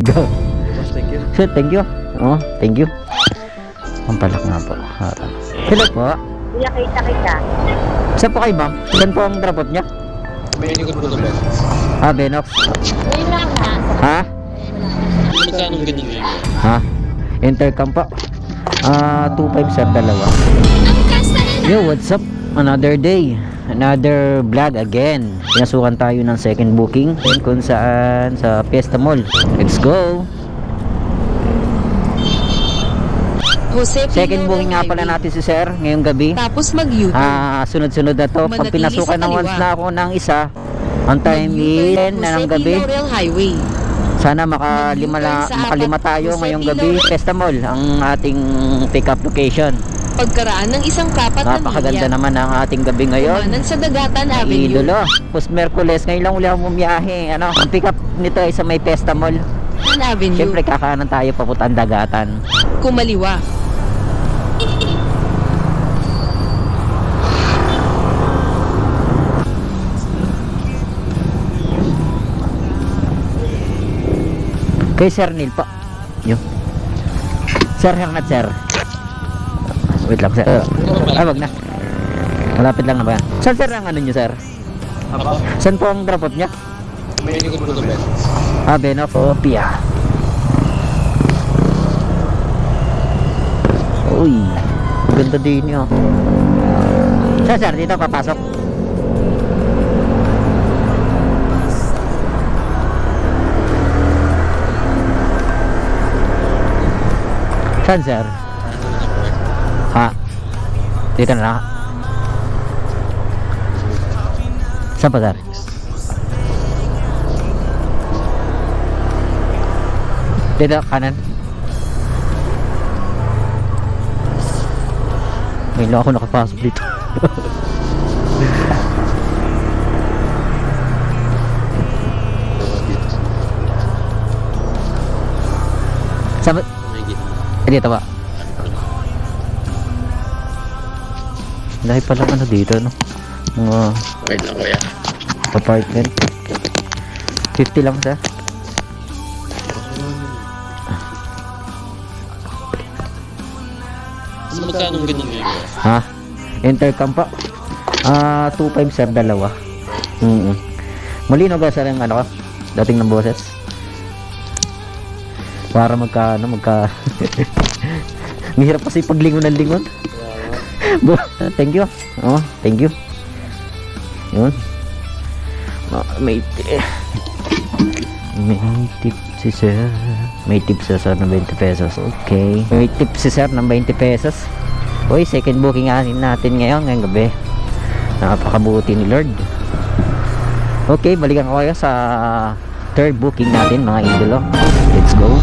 Go. Thank you. Sir, thank you. Oh, thank you. Ang palak nga po. Harap. Hello po. Kuya, kita kita. Saan po kayo, ma'am? Saan po ang drop niya? May likod mo naman. Ah, Benox. Ngayon lang na. Ha? Magkano ang ganyan ngayon? Ha? Intercom po. Ah, 2.5 sir, dalawa. Yo, what's up? Another day. Another vlog again. Pinasukan tayo ng second booking kung saan sa Fiesta Mall. Let's go! Jose Second booking nga pala natin si sir ngayong gabi. Tapos mag-U-turn. Ah, sunod-sunod na to. Pag pinasukan ng once na ako ng isa, ang time is 10 na ng gabi. Highway. Sana makalima, la, makalima tayo ngayong gabi. Fiesta Mall, ang ating pick-up location. Pagkaraan ng isang kapat na Napakaganda milya. naman ang ating gabi ngayon. Kumanan sa Dagatan Avenue. Idolo. Post Merkules, ngayon lang uli ako bumiyahe. Ano, ang pick up nito ay sa may Fiesta Mall. Dagatan Avenue. Siyempre kakaanan tayo papuntang dagatan. Kumaliwa. Kay Sir Neil po. Yo. Sir, hangat sir. Wait lang sir. Ah, wag na. Malapit lang na ba? Saan sir ang ano nyo sir? Apa? Saan po ang drop off niya? May likod mo naman. Ah, Benof. Oh, Pia. Uy. Ganda din yun. Sir, sir, dito papasok. Saan, sir? Ha? Dito na lang. Saan pa, sir? Dito, kanan. Ngayon lang ako nakapasok dito. Saan ba? Dito ba? Dahil palang ano dito, no? Mga Wait lang kuya. apartment. 50 lang sa. Magkano ang ganyan ngayon? Ha? Intercom pa. Ah, 2.5 sir, dalawa. Mm Malino ba sir yung ano ko? Dating ng boses? Para magka, ano, magka... Mahirap kasi paglingon ng lingon. Thank you. Oh, thank you. Yun. Ma- may ti- may tip si sir. May tip si sir ng 20 pesos. Okay. May tip si sir ng 20 pesos. Uy, second booking natin ngayon, ngayong gabi. Napakabuti ni Lord. Okay, balikan ko kayo sa third booking natin mga idolo. Let's go.